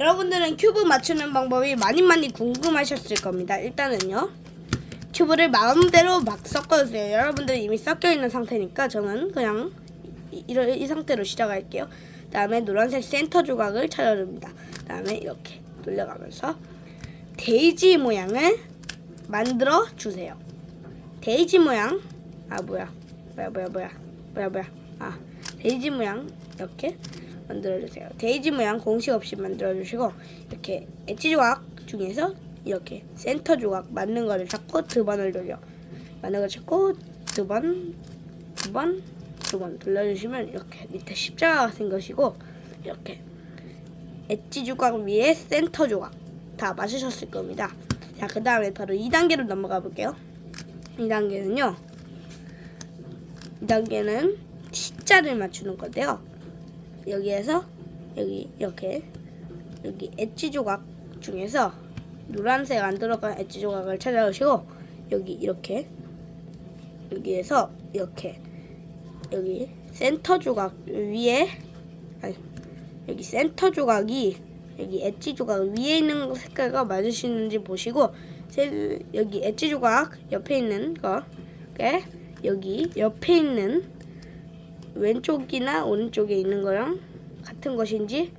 여러분들은 큐브 맞추는 방법이 많이 많이 궁금하셨을 겁니다. 일단은요. 큐브를 마음대로 막 섞어주세요. 여러분들은 이미 섞여 있는 상태니까 저는 그냥 이, 이, 이 상태로 시작할게요. 다음에 노란색 센터 조각을 찾아줍니다. 다음에 이렇게 돌려가면서 데이지 모양을 만들어 주세요. 데이지 모양 아 뭐야 뭐야 뭐야 뭐야 뭐야 뭐야 아 데이지 모양 이렇게 만들어 주세요. 데이지 모양 공식 없이 만들어 주시고 이렇게 엣지 조각 중에서 이렇게 센터 조각 맞는 거를 잡고 두 번을 돌려 맞는 거 잡고 두 번 두 번 두 번 돌려주시면 이렇게 밑에 십자가가 생것이고 이렇게 엣지 조각 위에 센터 조각 다 맞으셨을 겁니다. 자, 그 다음에 바로 2단계로 넘어가 볼게요. 2단계는요. 2단계는 C자를 맞추는 건데요. 여기에서 여기 이렇게 여기 엣지 조각 중에서 노란색 안 들어간 엣지 조각을 찾아오시고 여기 이렇게 여기에서 이렇게 여기 센터 조각 위에 아니 여기 센터 조각이 여기 엣지 조각 위에 있는 색깔과 맞으시는지 보시고 세- 여기 엣지 조각 옆에 있는 거에 여기 옆에 있는 왼쪽이나 오른쪽에 있는 거랑 같은 것인지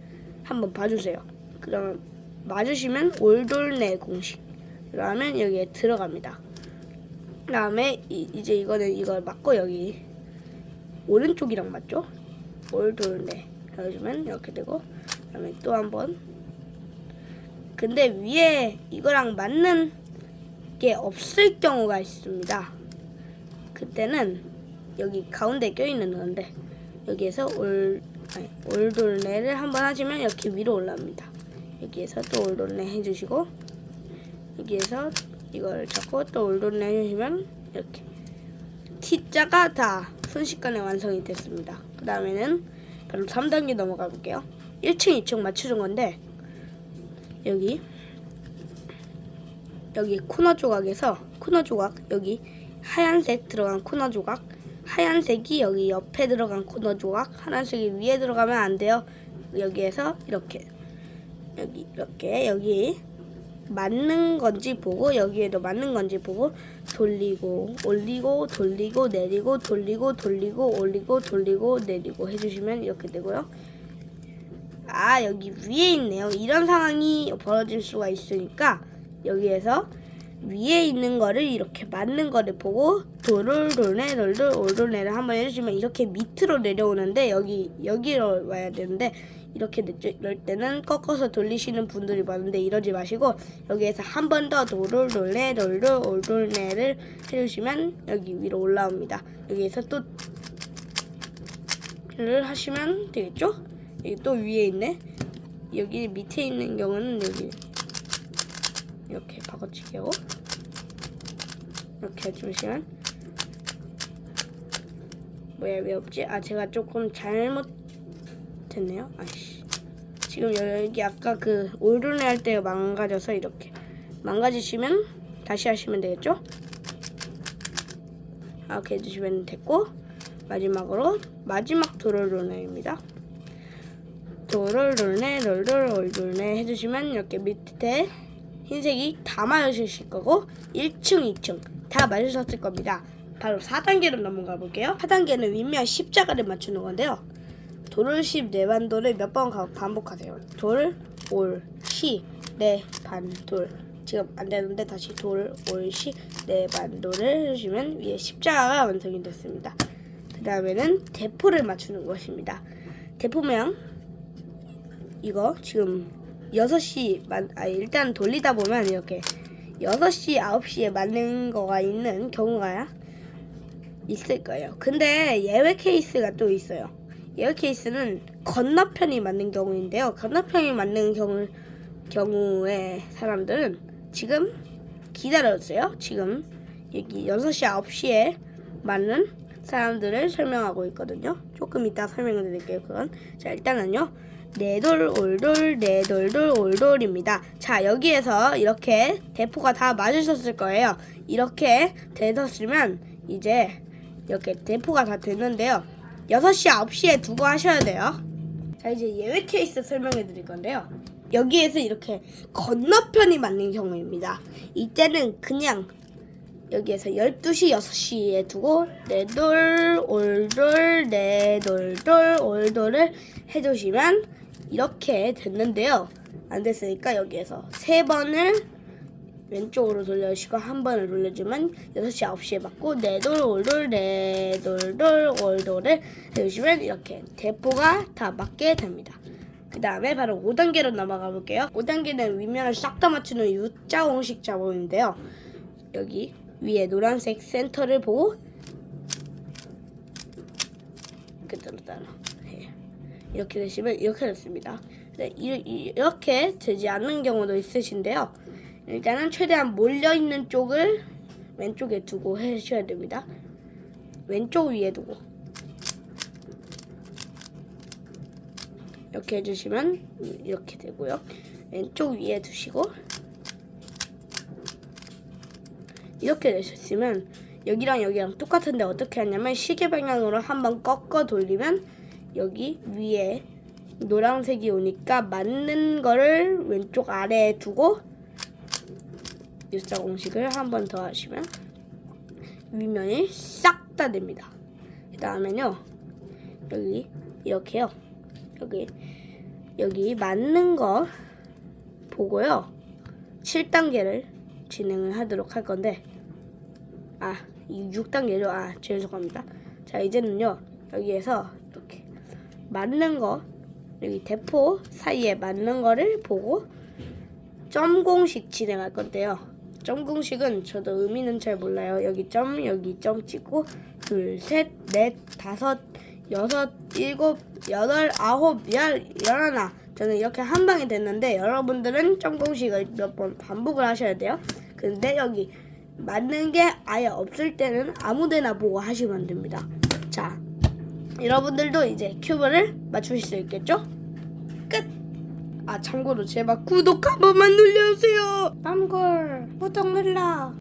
한번 봐주세요. 그러면 맞으시면 올돌네 공식. 그러면 여기에 들어갑니다. 그 다음에 이, 이제 이거는 이걸 맞고 여기 오른쪽이랑 맞죠? 올돌네 해주면 이렇게 되고 그다음에 또 한번 근데 위에 이거랑 맞는 게 없을 경우가 있습니다. 그때는 여기 가운데 껴있는 건데 여기에서 올 아니, 올돌레를 한번 하시면 이렇게 위로 올라옵니다. 여기에서 또 올돌레 해주시고 여기에서 이걸 잡고 또 올돌레 해주시면 이렇게 T자가 다 순식간에 완성이 됐습니다. 그 다음에는 바로 3단계 넘어가 볼게요. 1층, 2층 맞추는 건데 여기 여기 코너 조각에서 코너 조각 여기 하얀색 들어간 코너 조각 하얀색이 여기 옆에 들어간 코너 조각 하얀색이 위에 들어가면 안 돼요. 여기에서 이렇게. 여기 이렇게. 여기 맞는 건지 보고 여기에도 맞는 건지 보고 돌리고 올리고 돌리고 내리고 돌리고 돌리고 올리고 돌리고 내리고 해주시면 이렇게 되고요. 아 여기 위에 있네요. 이런 상황이 벌어질 수가 있으니까 여기에서 위에 있는 거를 이렇게 맞는 거를 보고 돌을 돌네 돌돌 올돌네를 한번 해주시면 이렇게 밑으로 내려오는데 여기 여기로 와야 되는데 이렇게 됐죠. 때는 꺾어서 돌리시는 분들이 많은데 이러지 마시고 여기에서 한 번 더 돌을 돌네 돌돌 올돌네를 해주시면 여기 위로 올라옵니다. 여기에서 또를 하시면 되겠죠? 여기 또 위에 있네. 여기 밑에 있는 경우는 여기 이렇게 바꿔치기 하고 이렇게 해주시면 뭐야 왜 없지? 아 제가 조금 잘못했네요. 아이씨 지금 여기 아까 그 올드네 할 때 망가져서 이렇게 망가지시면 다시 하시면 되겠죠? 이렇게 해주시면 됐고 마지막으로 마지막 도로로네입니다. 도롤돌네 롤돌 올돌네 해주시면 이렇게 밑에 흰색이 다 맞으실 거고 1층, 2층 다 맞으셨을 겁니다. 바로 4단계로 넘어가 볼게요. 4단계는 윗면 십자가를 맞추는 건데요. 돌을 10, 네반돌을 몇 번 반복하세요. 돌, 올, 시, 네, 반, 돌. 지금 안 되는데 다시 돌, 올, 시, 네, 반, 돌을 해주시면 위에 십자가가 완성이 됐습니다. 그 다음에는 대포를 맞추는 것입니다. 대포 모양 이거 지금 6시 만, 아, 일단 돌리다 보면 이렇게 6시, 9시에 맞는 거가 있는 경우가 있을 거예요. 근데 예외 케이스가 또 있어요. 예외 케이스는 건너편이 맞는 경우인데요. 건너편이 맞는 경우, 경우에 사람들은 지금 기다려주세요. 지금 여기 6시, 9시에 맞는 사람들을 설명하고 있거든요. 조금 이따 설명을 드릴게요. 그건. 자, 일단은요. 네돌 올돌 네돌돌 올돌입니다. 자 여기에서 이렇게 대포가 다 맞으셨을 거예요. 이렇게 되셨으면 이제 이렇게 대포가 다 됐는데요. 6시 9시에 두고 하셔야 돼요. 자 이제 예외 케이스 설명해 드릴 건데요. 여기에서 이렇게 건너편이 맞는 경우입니다. 이때는 그냥 여기에서 12시, 6시에 두고 네돌, 올돌, 네돌돌, 올돌을 해주시면 이렇게 됐는데요. 안 됐으니까 여기에서 세 번을 왼쪽으로 돌려주시고 한 번을 돌려주면 6시, 9시에 맞고 네돌, 올돌, 네돌돌, 올돌을 해주시면 이렇게 대포가 다 맞게 됩니다. 그 다음에 바로 5단계로 넘어가 볼게요. 5단계는 위면을 싹 다 맞추는 U자 공식 작업인데요. 여기 위에 노란색 센터를 보고 그대로 따라. 이렇게 되시면 이렇게 됐습니다. 이렇게 되지 않는 경우도 있으신데요. 일단은 최대한 몰려 있는 쪽을 왼쪽에 두고 해주셔야 됩니다. 왼쪽 위에 두고 이렇게 해주시면 이렇게 되고요. 왼쪽 위에 두시고 이렇게 되셨으면 여기랑 여기랑 똑같은데 어떻게 하냐면 시계 방향으로 한번 꺾어 돌리면 여기 위에 노란색이 오니까 맞는 거를 왼쪽 아래에 두고 일자 공식을 한 번 더 하시면 위면이 싹 다 됩니다. 그 다음에는요 여기 이렇게요 여기 여기 맞는 거 보고요 7단계를 진행을 하도록 할 건데 아, 이 6단계죠. 아, 죄송합니다. 자, 이제는요. 여기에서 이렇게 맞는 거 여기 대포 사이에 맞는 거를 보고 점 공식 진행할 건데요. 점 공식은 저도 의미는 잘 몰라요. 여기 점, 여기 점 찍고 둘, 셋, 넷, 다섯, 여섯, 일곱, 여덟, 아홉, 열, 열하나. 저는 이렇게 한 방에 됐는데 여러분들은 점 공식을 몇 번 반복을 하셔야 돼요. 근데 여기 맞는 게 아예 없을 때는 아무데나 보고 하시면 됩니다. 자, 여러분들도 이제 큐브를 맞추실 수 있겠죠? 끝! 아, 참고로 제발 구독 한 번만 눌러주세요! 빰골, 구독 눌러!